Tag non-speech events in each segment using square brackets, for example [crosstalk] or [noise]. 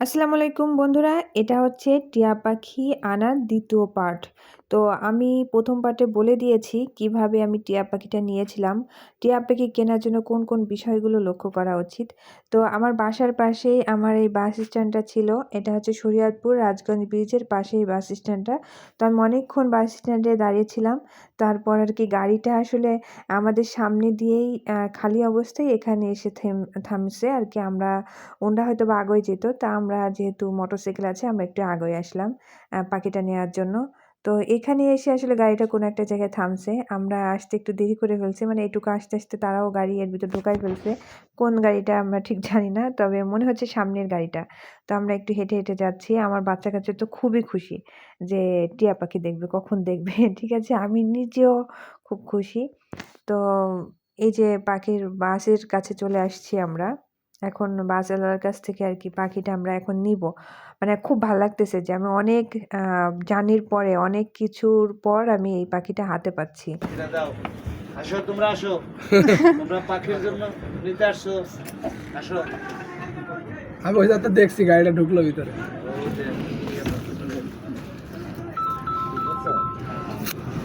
আসসালামু আলাইকুম বন্ধুরা এটা হচ্ছে টিয়া পাখি আনার দ্বিতীয় পার্ট তো আমি প্রথম পার্টে বলে দিয়েছি কীভাবে আমি টিয়া পাখিটা নিয়েছিলাম। টিয়া পাখি কেনার জন্য কোন কোন বিষয়গুলো লক্ষ্য করা উচিত? তো আমার বাসার পাশেই আমার এই বাস স্ট্যান্ডটা ছিল। এটা হচ্ছে শরিয়াতপুর রাজগঞ্জ ব্রিজের পাশেই বাস স্ট্যান্ডটা। তো আমি অনেকক্ষণ বাস স্ট্যান্ডে দাঁড়িয়েছিলাম। তারপর আর কি গাড়িটা আসলে আমাদের সামনে দিয়েই খালি অবস্থায় এখানে এসে থেম, থামছে। আর কি আমরা, ওনরা হয়তো বা আগে যেত। তা আমরা যেহেতু মোটরসাইকেল আছে, আমরা একটু আগে আসলাম পাখিটা নেওয়ার জন্য। তো এখানে এসে আসলে গাড়িটা কোনো একটা জায়গায় থামছে। আমরা আসতে একটু দেরি করে ফেলছি মানে এটুকু আসতে আসতে তারাও গাড়ি এর ভিতর ঢুকাই ফেলছে। কোন গাড়িটা আমরা ঠিক জানি না, তবে মনে হচ্ছে সামনের গাড়িটা। তো আমরা একটু হেঁটে হেঁটে যাচ্ছি। আমার বাচ্চা কাচ্চা তো খুবই খুশি যে টিয়া পাখি দেখবে, কখন দেখবে, [laughs] ঠিক আছে? আমি নিজেও খুব খুশি। তো এই যে পাখির বাসের কাছে চলে আসছি আমরা। এখন বাসওয়ালার কাছ থেকে আর কি পাখিটা আমরা এখন নিব। মানে খুব ভালো লাগতেছে যে আমি অনেক জার্নির পরে অনেক কিছুর পর আমি এই পাখিটা হাতে পাচ্ছি। আসো তোমরা আসো। [laughs] তোমরা পাখির জন্য নিতে আসছো। আসো। আমি ওই যাতে দেখছি গাড়িটা ঢুকলো ভিতরে।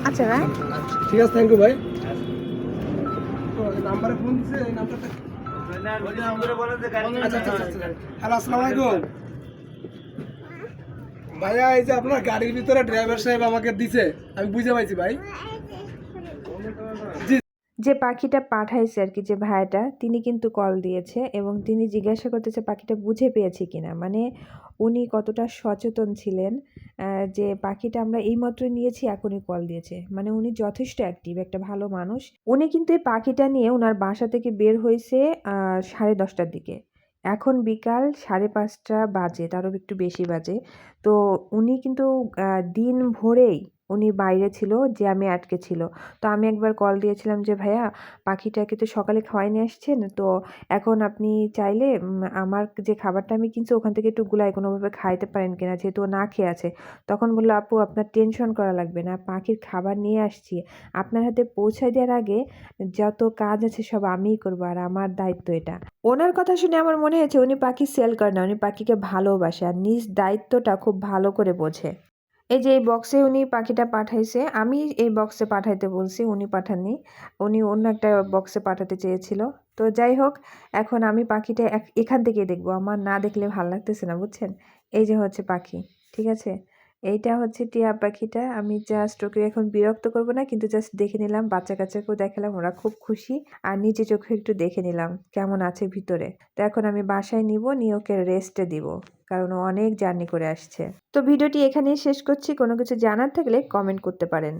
আচ্ছা ভাই। ঠিক আছে থ্যাংক ইউ ভাই। নাম্বারে ফোন দিছে এই নাম্বারটা হ্যালো আসসালামু আলাইকুম ভাইয়া, এই যে আপনার গাড়ির ভিতরে ড্রাইভার সাহেব আমাকে দিছে, আমি বুঝে পাইছি ভাই। জি যে পাখিটা পাঠাইছে আর কি, যে ভাইয়াটা তিনি কিন্তু কল দিয়েছে এবং তিনি জিজ্ঞাসা করতেছে পাখিটা বুঝে পেয়েছে কিনা। মানে উনি কতটা সচেতন ছিলেন যে পাখিটা আমরা এইমাত্র নিয়েছি, এখনই কল দিয়েছে। মানে উনি যথেষ্ট অ্যাক্টিভ একটা ভালো মানুষ। উনি কিন্তু এই পাখিটা নিয়ে ওনার বাসা থেকে বের হয়েছে সাড়ে দশটার দিকে। এখন বিকাল সাড়ে পাঁচটা বাজে, তারও একটু বেশি বাজে। তো উনি কিন্তু দিন ভোরেই উনি বাইরে ছিল জ্যামে আটকে ছিল। তো আমি একবার কল দিয়েছিলাম যে, ভাইয়া, পাখিটাকে তো সকালে খাওয়াই নিয়ে আসছেন, তো এখন আপনি চাইলে আমার যে খাবারটা আমি কিনছি, ওখান থেকে একটু গুলাই কোনোভাবে খাইতে পারেন কিনা, যেহেতু না খেয়ে আছে। তখন বলল, আপু, আপনার টেনশন করা লাগবে না, পাখির খাবার নিয়ে আসছি। আপনার হাতে পৌঁছায় দেওয়ার আগে যত কাজ আছে সব আমিই করব, আর আমার দায়িত্ব এটা। ওনার কথা শুনে আমার মনে হয়েছে, উনি পাখি সেল করে না, উনি পাখিকে ভালোবাসে, আর নিজ দায়িত্বটা খুব ভালো করে বোঝে। এই যে এই বক্সে উনি পাখিটা পাঠাইছে, আমি এই বক্সে পাঠাইতে বলছি, উনি পাঠাননি। উনি অন্য একটা বক্সে পাঠাতে চেয়েছিল। তো যাই হোক, এখন আমি পাখিটা এখান থেকে দেখব। আমার না দেখলে ভালো লাগতেছে না, বুঝছেন? এই যে হচ্ছে পাখি, ঠিক আছে? এইটা হচ্ছে টিয়া পাখিটা। আমি জাস্ট ওকে এখন বিরক্ত করব না, কিন্তু জাস্ট দেখে নিলাম বাচ্চা কাচ্চাকেও দেখালাম, ওরা খুব খুশি। আর নিজে চোখে একটু দেখে নিলাম, কেমন আছে ভিতরে। তো এখন আমি বাসায় নিব, নিয়ে ওকে রেস্টে দিব, কারণ ও অনেক জার্নি করে আসছে। তো ভিডিওটি এখানেই শেষ করছি। কোনো কিছু জানার থাকলে কমেন্ট করতে পারেন।